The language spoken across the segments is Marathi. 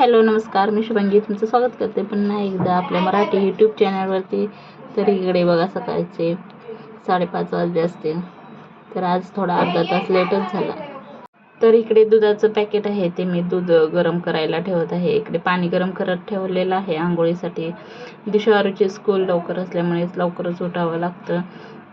हॅलो नमस्कार मी शुभांगी. तुमचं स्वागत करते पुन्हा एकदा आपल्या मराठी यूट्यूब चॅनलवरती तर इकडे बघा सकाळचे साडेपाच वाजले असतील. तर आज थोडा अर्धा तास लेटच झाला. तर इकडे दुधाचं पॅकेट आहे ते मी दूध गरम करायला ठेवत आहे. इकडे पाणी गरम करत ठेवलेलं आहे. आंघोळीसाठी दिशावरची स्कूल लवकर असल्यामुळेच लवकरच उठावं लागतं.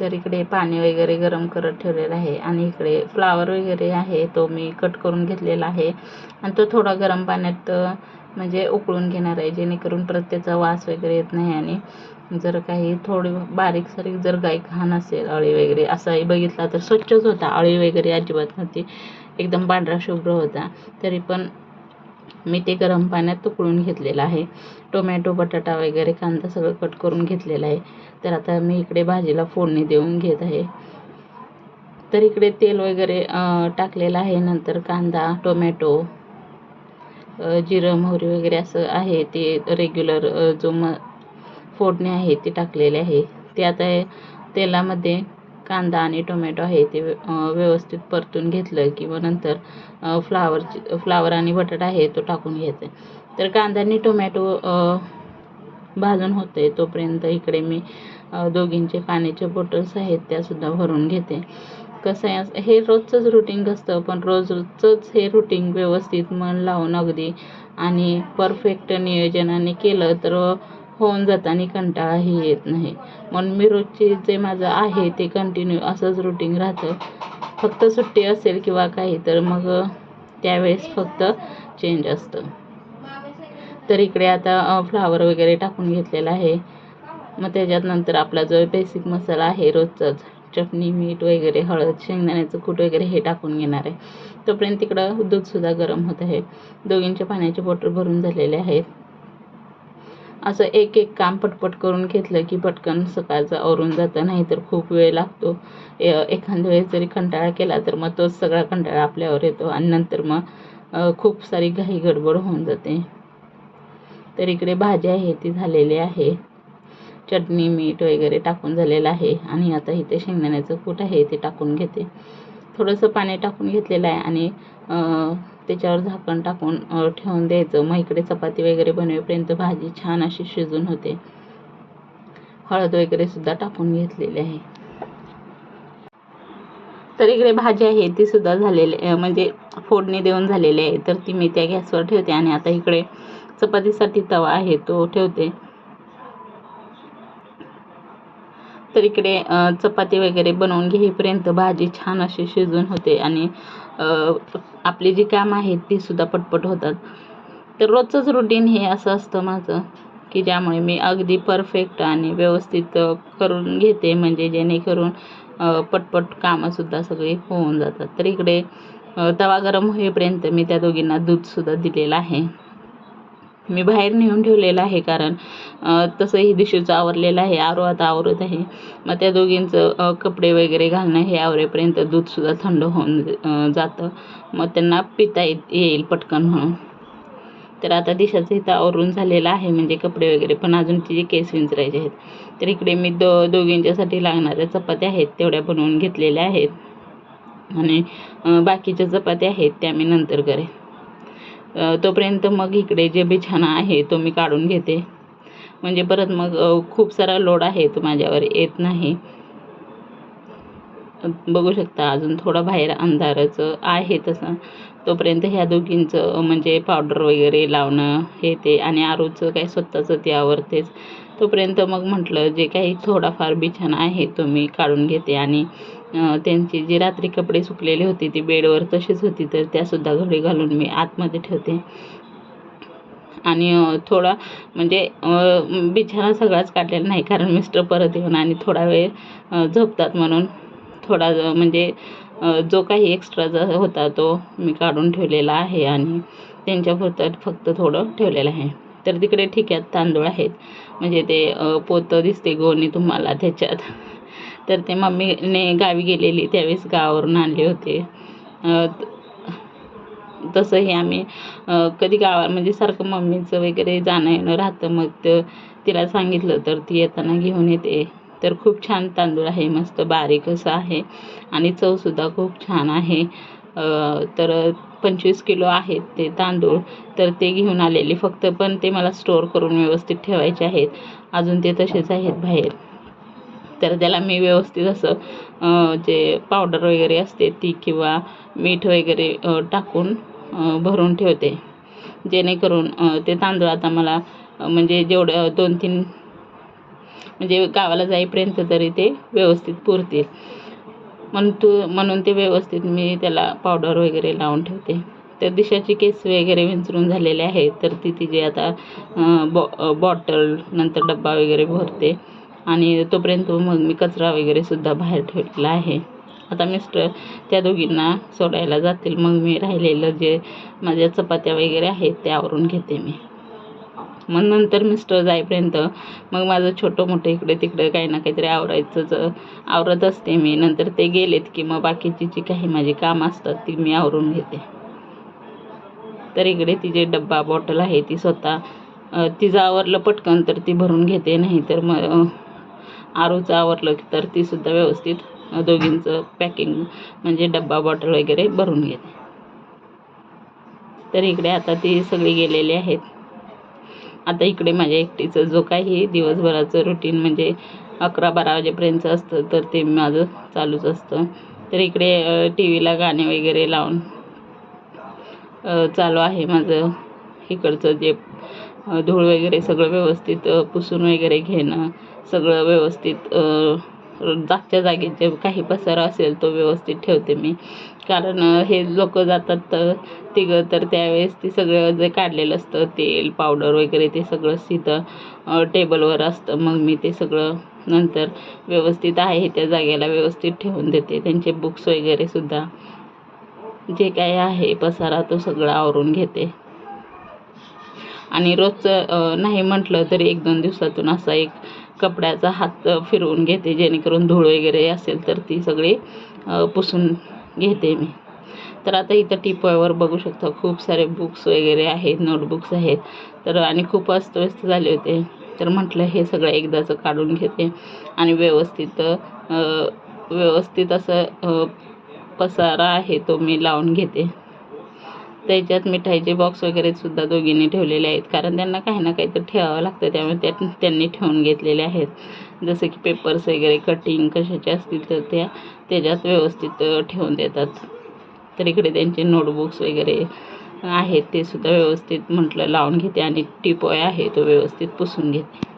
तर इकडे पाणी वगैरे गरम करत ठेवलेलं आहे आणि इकडे फ्लावर वगैरे आहे तो मी कट करून घेतलेला आहे. आणि तो थोडा गरम पाण्यात म्हणजे उकळून घेणार आहे जेणेकरून परत त्याचा वास वगैरे येत नाही आणि जर काही थोडी बारीक सारीक जर गाय घाण असेल अळी वगैरे असाही बघितला तर स्वच्छच होता. अळी वगैरे अजिबात नव्हती. एकदम पांढरा शुभ्र होता. तरी पण मी ते गरम पाण्यात उकळून घेतलेलं आहे. टोमॅटो बटाटा वगैरे कांदा सगळं कट करून घेतलेला आहे. तर आता मी इकडे भाजीला फोडणी देऊन घेत आहे. तर इकडे तेल वगैरे टाकलेलं आहे. नंतर कांदा टोमॅटो जिरं मोहरी वगैरे असं आहे. ते रेग्युलर जो म फोडणी आहे ती टाकलेली आहे. ते आता तेलामध्ये कांदा आणि टोमॅटो आहे ते व्यवस्थित परतून घेतलं की मग नंतर फ्लावर फ्लावरची फ्लावर आणि बटाटा आहे तो टाकून घ्यायचा. तर कांदा आणि टोमॅटो भाजून भाजून होते तोपर्यंत इकडे मी दोघींचे पाण्याचे बॉटल्स आहेत त्यासुद्धा भरून घेते. कसं आहे हे रोजचंच रुटीन असतं पण रोज रोजचंच हे रुटीन व्यवस्थित मन लावून अगदी आणि परफेक्ट नियोजनाने केलं तर होऊन जातं आणि कंटाळाही येत नाही. म्हणून मी रोजची जे माझं आहे ते कंटिन्यू असंच रुटीन राहतं. फक्त सुट्टी असेल किंवा काही तर मग त्यावेळेस फक्त चेंज असतं. तर इकडे आता फ्लावर वगैरे टाकून घेतलेला आहे. मग त्याच्यात नंतर आपला जो बेसिक मसाला आहे रोजचाच चटणी मीठ वगैरे हळद शेंगदाण्याचं कूट वगैरे हे टाकून घेणार आहे. तोपर्यंत तिकडं दूधसुद्धा गरम होत आहे. दोघींचे पाण्याचे बॉटल भरून झालेले आहेत. असं एक एक काम पटपट करून घेतलं की पटकन सकाळचं आवरून जातं नाही तर खूप वेळ लागतो. ए- एखाद्या वेळेस जरी कंटाळा केला तर मग तोच सगळा कंटाळा आपल्यावर येतो आणि नंतर मग खूप सारी घाई गडबड होऊन जाते. तर इकडे भाजी आहे ती झालेली आहे. चटणी मीठ वगैरे टाकून झालेलं आहे आणि आता इथे शेंगदाण्याचं कूट आहे ते टाकून घेते. थोडंसं पाणी टाकून घेतलेलं आहे आणि त्याच्यावर झाकण टाकून ठेवून द्यायचं. मग इकडे चपाती वगैरे बनवेपर्यंत भाजी छान अशी शिजून होते. हळद वगैरे सुद्धा टाकून घेतलेली आहे. तर इकडे भाजी आहे ती सुद्धा झालेली म्हणजे फोडणी देऊन झालेली आहे. तर ती मी त्या गॅसवर ठेवते आणि आता इकडे चपातीसाठी तवा आहे तो ठेवते. तर इकडे चपाती वगैरे बनवून घेईपर्यंत भाजी छान अशी शिजून होते आणि आपली जी कामं आहेत ती सुद्धा पटपट होतात. तर रोजचंच रुटीन हे असं असतं माझं की ज्यामुळे मी अगदी परफेक्ट आणि व्यवस्थित करून घेते. म्हणजे जेणेकरून पटपट कामंसुद्धा सगळी होऊन जातात. तर इकडे तवा गरम होईपर्यंत मी त्या दोघींना दूधसुद्धा दिलेलं आहे. मी बाहेर नेऊन ठेवलेलं आहे कारण तसंही दिशूचं आवरलेलं आहे आरो आता आवरत आहे. मग त्या दोघींचं कपडे वगैरे घालणं हे आवरेपर्यंत दूधसुद्धा थंड होऊन जातं. मग त्यांना पिता येत येईल पटकन म्हणून. तर आता दिशाचं इथं आवरून झालेलं आहे म्हणजे कपडे वगैरे पण अजून तिचे केस विंचरायचे आहेत. तर इकडे मी दो दोघींच्यासाठी लागणाऱ्या चपात्या आहेत तेवढ्या बनवून घेतलेल्या आहेत. आणि बाकीच्या चपात्या आहेत त्या मी नंतर करेन. तोपर्यंत मग इकडे जे बिछाना आहे तो मी काढून घेते. म्हणजे परत मग खूप सारा लोड आहे तो माझ्यावर येत नाही. बघू शकता अजून थोडा बाहेर अंधारच आहे तसं. तोपर्यंत ह्या दोघींचं म्हणजे पावडर वगैरे लावणं हे ते आणि आरूचं काय स्वतःचं ते आवरतेच तोपर्यंत मग म्हटलं जे काही थोडाफार बिछाना आहे तो मी काढून घेते आणि त्यांची जी रात्री कपडे सुकलेले होते ती बेडवर तशीच होती तर त्यासुद्धा घडी घालून मी आतमध्ये ठेवते. आणि थोडा म्हणजे बिछाना सगळाच काढलेला नाही कारण मिस्टर परत येऊन आणि थोडा वेळ झोपतात म्हणून थोडा म्हणजे जो काही एक्स्ट्रा ज होता तो मी काढून ठेवलेला आहे आणि त्यांच्यापुरतं फक्त थोडं ठेवलेलं आहे. तर तिकडे ठिक्यात तांदूळ आहेत. म्हणजे ते पोतं दिसते गोणी तुम्हाला त्याच्यात. तर ते मम्मीने गावी गेलेली त्यावेळेस गावावरून आणले होते. तसंही आम्ही कधी गावा म्हणजे सारखं मम्मीचं वगैरे जाणं येणं राहतं. मग तिला सांगितलं तर ती येताना घेऊन येते. तर खूप छान तांदूळ आहे मस्त बारीक असं आहे आणि चवसुद्धा खूप छान आहे. तर पंचवीस किलो आहेत ते तांदूळ. तर ते घेऊन आलेली. फक्त पण ते मला स्टोअर करून व्यवस्थित ठेवायचे आहेत. अजून ते तसेच आहेत बाहेर. तर त्याला मी व्यवस्थित असं जे पावडर वगैरे असते ती किंवा मीठ वगैरे टाकून भरून ठेवते. जेणेकरून ते तांदूळ आता मला म्हणजे जेवढं दोन तीन म्हणजे गावाला जाईपर्यंत तरी ते व्यवस्थित पुरतील. म्हणून तू म्हणून ते व्यवस्थित मी त्याला पावडर वगैरे लावून ठेवते. तर दिशाची केस वगैरे विंचरून झालेले आहे तर ती तिची आता बॉ बॉटल नंतर डब्बा वगैरे भरते. आणि तोपर्यंत मग मी कचरा वगैरेसुद्धा बाहेर ठेवलेला आहे. आता मिस्टर त्या दोघींना सोडायला जातील. मग मी राहिलेलं जे माझ्या चपात्या वगैरे आहेत त्या आवरून घेते मी. मग नंतर मिस्टर जाईपर्यंत मग माझं छोटं मोठं इकडे तिकडे काही ना काहीतरी आवरायचंच आवरत असते मी. नंतर ते गेलेत की मग बाकीची जी काही माझी कामं असतात ती मी आवरून घेते. तर इकडे तिचे डब्बा बॉटल आहे ती स्वतः तिचं आवरलं पटकन तर ती भरून घेते. नाही तर मग आरूचं आवरलं तर ती सुद्धा व्यवस्थित दोघींचं पॅकिंग म्हणजे डब्बा बॉटल वगैरे भरून घेते. तर इकडे आता ती सगळी गेलेली आहेत. आता इकडे माझ्या एकटीचं जो काही दिवसभराचं रुटीन म्हणजे अकरा बारा वाजेपर्यंतचं असतं तर ते माझं चालूच असतं. तर इकडे टी व्हीला गाणे वगैरे लावून चालू आहे माझं. इकडचं जे धूळ वगैरे सगळं व्यवस्थित पुसून वगैरे घेणं सगळं व्यवस्थित जागच्या जागी जे काही पसारा असेल तो व्यवस्थित ठेवते मी. कारण हे लोक जातात तर तिघं तर त्यावेळेस ते सगळं जे काढलेलं असतं तेल पावडर वगैरे ते सगळं तिथं टेबलवर असतं. मग मी ते सगळं नंतर व्यवस्थित आहे त्या जागेला व्यवस्थित ठेवून देते. त्यांचे बुक्स वगैरे सुद्धा जे काही आहे पसारा तो सगळा आवरून घेते. आणि रोजचं नाही म्हटलं तरी एक दोन दिवसातून असा एक कपड्याचा हात फिरवून घेते जेणेकरून धूळ वगैरे असेल तर ती सगळी पुसून घेते मी. तर आता इथं टिपॉयवर बघू शकता खूप सारे बुक्स वगैरे आहेत नोटबुक्स आहेत. तर आणि खूप अस्तव्यस्त झाले होते. तर म्हटलं हे सगळं एकदाचं काढून घेते. आणि व्यवस्थित व्यवस्थित असं पसारा आहे तो मी लावून घेते. त्याच्यात मिठाईचे बॉक्स वगैरे सुद्धा दोघींनी ठेवलेले आहेत. कारण त्यांना काही ना काही तर ठेवावं लागतं. त्यामुळे त्या त्यांनी ठेवून घेतलेले आहेत. जसं की पेपर्स वगैरे कटिंग कशाचे असतील तर त्या त्याच्यात व्यवस्थित ठेवून देतात. तर इकडे त्यांचे नोटबुक्स वगैरे आहेत. ते सुद्धा व्यवस्थित म्हटलं लावून घेते आणि टिपॉय आहे. तो व्यवस्थित पुसून घेते.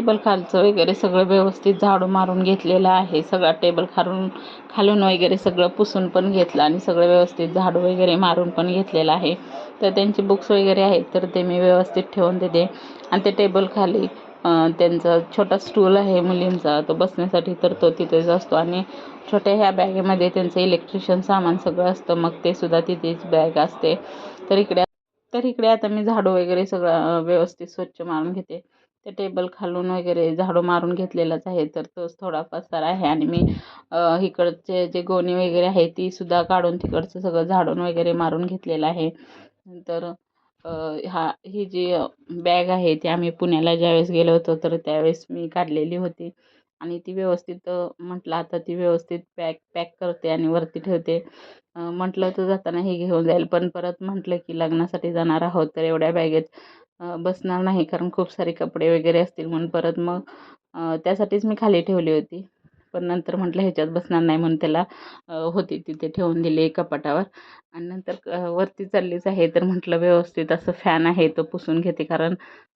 टेबल खालचं वगैरे सगळं व्यवस्थित झाडू मारून घेतलेलं आहे. सगळा टेबल खालून खालून वगैरे सगळं पुसून पण घेतलं आणि सगळं व्यवस्थित झाडू वगैरे मारून पण घेतलेलं आहे. तर त्यांचे बुक्स वगैरे आहेत तर ते मी व्यवस्थित ठेवून देते. आणि ते टेबल खाली त्यांचा छोटा स्टूल आहे मुलींचा तो बसण्यासाठी तर तो तिथेच असतो. आणि छोट्या ह्या बॅगेमध्ये त्यांचं इलेक्ट्रिशियन सामान सगळं असतं मग ते सुद्धा तिथेच बॅग असते. तर इकडे तर इकडे आता मी झाडू वगैरे सगळं व्यवस्थित स्वच्छ मारून घेते. ते टेबल खालून वगैरे झाडू मारून घेतलेलाच आहे तर तोच थोडा पसारा आहे. आणि मी इकडचे जे गोणी वगैरे आहे तीसुद्धा काढून तिकडचं सगळं झाडून वगैरे मारून घेतलेलं आहे. नंतर हा ही जी बॅग आहे ती आम्ही पुण्याला ज्यावेळेस गेलो होतो तर त्यावेळेस मी काढलेली होती. आणि ती व्यवस्थित म्हटलं आता ती व्यवस्थित पॅक पॅक करते आणि वरती ठेवते. म्हटलं तर जाताना हे घेऊन जाईल पण परत म्हटलं की लग्नासाठी जाणार आहोत तर एवढ्या बॅगेत बसणार नाही कारण खूप सारे कपडे वगैरे असतील म्हणून परत मग त्यासाठीच मी खाली ठेवली होती. पण नंतर म्हटलं ह्याच्यात बसणार नाही म्हणून त्याला होती तिथे ठेवून दिली कपाटावर आणि नंतर वरती चाललीच आहे तर म्हटलं व्यवस्थित असं फॅन आहे तो पुसून घेते कारण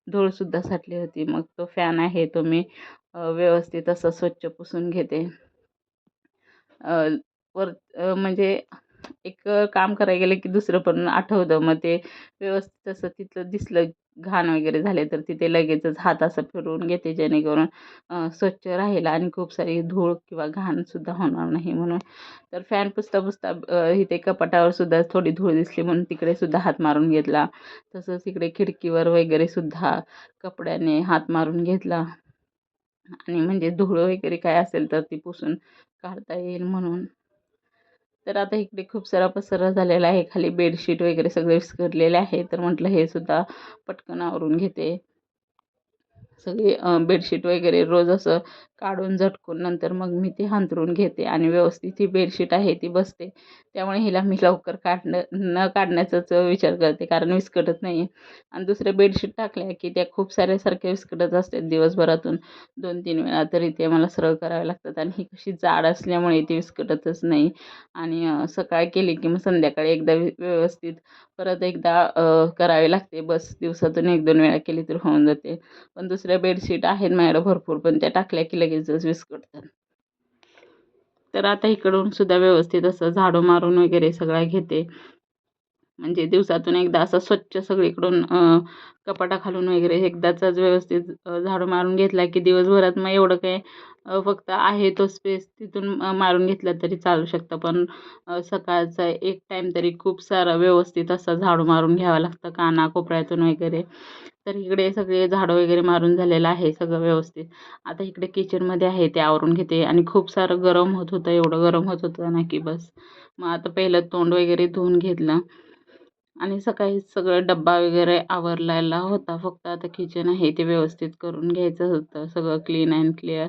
धूळसुद्धा साठली होती. मग तो फॅन आहे तो मी व्यवस्थित असं स्वच्छ पुसून घेते. वर म्हणजे एक काम करायला गेलं की दुसरं पण आठवतं. मग ते व्यवस्थित असं तिथलं दिसलं घाण वगैरे झाले तर तिथे लगेचच हात असं फिरवून घेते जेणेकरून स्वच्छ राहील आणि खूप सारी धूळ किंवा घाणसुद्धा होणार नाही म्हणून. तर फॅन पुसता पुसता इथे कपाटावर सुद्धा थोडी धूळ दिसली म्हणून तिकडे सुद्धा हात मारून घेतला. तसंच इकडे खिडकीवर वगैरे सुद्धा कपड्याने हात मारून घेतला. आणि म्हणजे धूळ वगैरे काय असेल तर ती पुसून काढता येईल म्हणून. तर आता इकडे खूप सारा पसरा झालेला आहे. खाली बेडशीट वगैरे सगळे विस्करलेले आहे. तर म्हटलं हे सुद्धा पटकन आवरून घेते. सगळी बेडशीट वगैरे रोज असं काढून झटकून नंतर मग मी ती हांतरून घेते आणि व्यवस्थित ही बेडशीट आहे ती बसते. त्यामुळे हिला मी लवकर काढणं न काढण्याचाच विचार करते कारण विस्कटत नाही आणि दुसरे बेडशीट टाकल्या की त्या खूप साऱ्यासारख्या विस्कटत असतात दिवसभरातून. दोन तीन वेळा तरी ते मला सरळ करावे लागतात आणि ही कशी जाड असल्यामुळे ती विस्कटतच नाही. आणि सकाळी केली की मग संध्याकाळी एकदा व्यवस्थित परत एकदा करावे लागते. बस दिवसातून एक दोन वेळा केली तर होऊन जाते. पण दुसऱ्या बेडशीट आहेत माझ्याकडं भरपूर पण त्या टाकल्या की लगेचच विस्कटतात तर आता इकडून सुद्धा व्यवस्थित असं झाडू मारून वगैरे सगळं घेते. म्हणजे दिवसातून एकदा असं स्वच्छ सगळीकडून कपाटा खालून वगैरे एकदाचाच व्यवस्थित झाडू मारून घेतला की दिवसभरात मग एवढं काय फक्त आहे तो स्पेस तिथून मारून घेतला तरी चालू शकतं. पण सकाळचा एक टाईम तरी खूप सारा व्यवस्थित असा झाडू मारून घ्यावा लागतं. काना कोपऱ्यातून वगैरे. तर इकडे सगळे झाडं वगैरे मारून झालेलं आहे सगळं व्यवस्थित. आता इकडे किचनमध्ये आहे ते आवरून घेते. आणि खूप सारं गरम होत होतं एवढं गरम होत होतं ना की बस. मग आता पहिलं तोंड वगैरे धुवून घेतलं. आणि सकाळी सगळं डब्बा वगैरे आवरलेला होता. फक्त आता किचन आहे ते व्यवस्थित करून घ्यायचं होतं. सगळं क्लीन अँड क्लिअर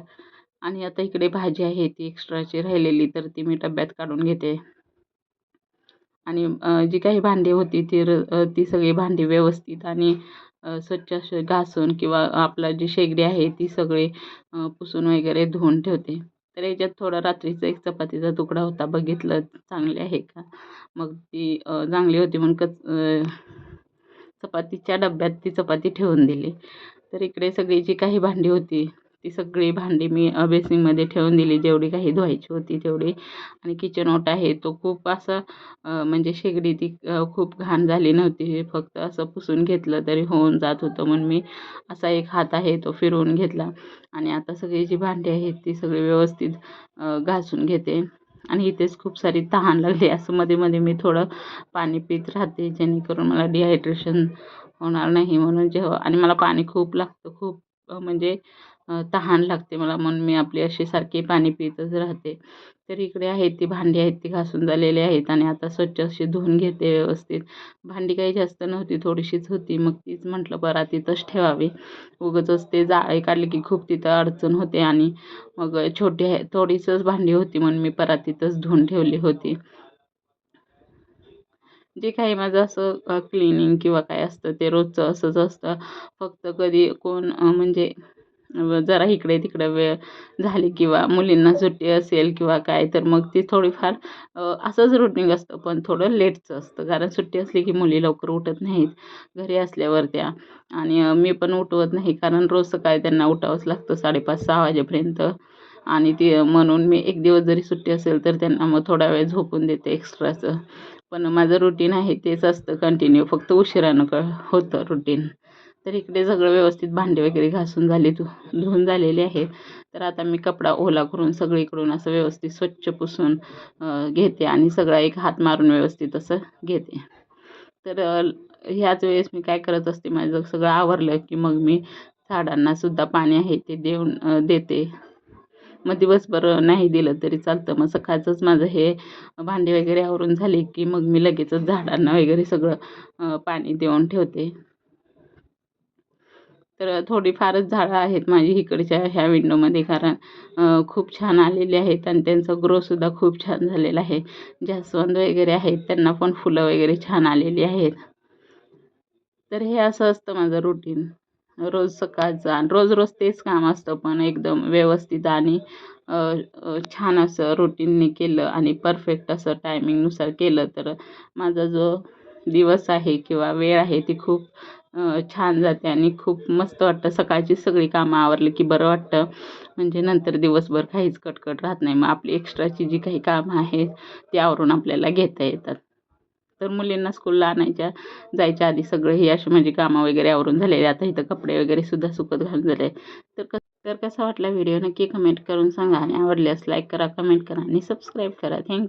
आणि आता इकडे भाजी आहे ती एक्स्ट्राची राहिलेली तर ती मी डब्यात काढून घेते. आणि जी काही भांडी होती ती र ती सगळी भांडी व्यवस्थित आणि स्वच्छ असे घासून किंवा आपला जी शेगडी आहे ती सगळी पुसून वगैरे धुवून ठेवते. तर याच्यात थोडा रात्रीचा एक चपातीचा तुकडा होता. बघितलं चांगली आहे का? मग ती चांगली होती म्हणून कच चपातीच्या डब्यात ती चपाती ठेवून दिली. तर इकडे सगळी जी काही भांडी होती ती सगळी भांडी मी बेसिनमध्ये ठेवून दिली. जेवढी काही धुवायची होती तेवढी. आणि किचन ओटा आहे तो खूप असा म्हणजे शेगडी ती खूप घाण झाली नव्हती. फक्त असं पुसून घेतलं तरी होऊन जात होतं. म्हणून मी असा एक हात आहे तो फिरवून घेतला. आणि आता सगळी जी भांडी आहेत ती सगळी व्यवस्थित घासून घेते. आणि इथेच खूप सारी तहान लागली. असं मध्ये मध्ये मी थोडं पाणी पित राहते जेणेकरून मला डिहायड्रेशन होणार नाही म्हणून जेव्हा आणि मला पाणी खूप लागतं. खूप म्हणजे तहान लागते मला. म्हणून मी आपली अशी सारखी पाणी पितच राहते. तर इकडे आहेत ती भांडी आहेत ती घासून झालेली आहेत आणि आता स्वच्छ अशी धुवून घेते व्यवस्थित. भांडी काही जास्त नव्हती थोडीशीच होती. मग तीच म्हटलं बरा तिथंच ठेवावी. उगाचच ते जाळे काढले की खूप तिथं अडचण होते आणि मग छोटी आहे थोडीसंच भांडी होती म्हणून मी परातीतच धुवून ठेवली होती. जे काही माझं असं क्लिनिंग किंवा काय असतं ते रोजचं असंच असतं. फक्त कधी कोण म्हणजे जरा इकडे तिकडे वेळ झाली किंवा मुलींना सुट्टी असेल किंवा काय तर मग ती थोडीफार असंच रुटीन असतं पण थोडं लेटचं असतं. कारण सुट्टी असली की मुली लवकर उठत नाहीत घरी असल्यावर त्या. आणि मी पण उठवत नाही कारण रोज सकाळी त्यांना उठावंच लागतं साडेपाच सहा वाजेपर्यंत. आणि ती म्हणून मी एक दिवस जरी सुट्टी असेल तर त्यांना मग थोडा वेळ झोपून देते एक्स्ट्राचं पण माझं रुटीन आहे तेच असतं कंटिन्यू फक्त उशिरानं क होतं रुटीन तर इकडे सगळं व्यवस्थित भांडे वगैरे घासून झाले धु धुवून झालेले आहेत. तर आता मी कपडा ओला करून सगळीकडून असं व्यवस्थित स्वच्छ पुसून घेते आणि सगळा एक हात मारून व्यवस्थित असं घेते. तर ह्याच वेळेस मी काय करत असते माझं सगळं आवरलं की मग मी झाडांनासुद्धा पाणी आहे ते देऊन देते. मग दिवसभर नाही दिलं तरी चालतं. मग सकाळचंच माझं हे भांडे वगैरे आवरून झाले की मग मी लगेचच झाडांना वगैरे सगळं पाणी देऊन ठेवते. तर थोडीफारच झाडं आहेत माझी इकडच्या ह्या विंडोमध्ये कारण खूप छान आलेली आहेत आणि त्यांचा ग्रोसुद्धा खूप छान झालेला आहे. जास्वंद वगैरे आहेत त्यांना पण फुलं वगैरे छान आलेली आहेत. तर हे असं असतं माझं रुटीन रोज सकाळचं आणि रोज रोज तेच काम असतं पण एकदम व्यवस्थित आणि छान असं रुटीनने केलं आणि परफेक्ट असं टायमिंगनुसार केलं तर माझा जो दिवस आहे किंवा वेळ आहे ती खूप छान जाते आणि खूप मस्त वाटतं. सकाळची सगळी कामं आवरली की बरं वाटतं. म्हणजे नंतर दिवसभर काहीच कटकट राहत नाही. मग आपली एक्स्ट्राची जी काही कामं आहेत ती आवरून आपल्याला घेता येतात. तर मुलींना स्कूलला आणायच्या जायच्या आधी सगळं ही अशी म्हणजे कामं वगैरे आवरून झालेले. आता इथं कपडे वगैरे सुद्धा सुकत घालून झाले. तर क तर कसा वाटला व्हिडिओ? नक्की कमेंट करून सांगा आणि आवडल्यास लाईक करा कमेंट करा आणि सबस्क्राईब करा. थँक्यू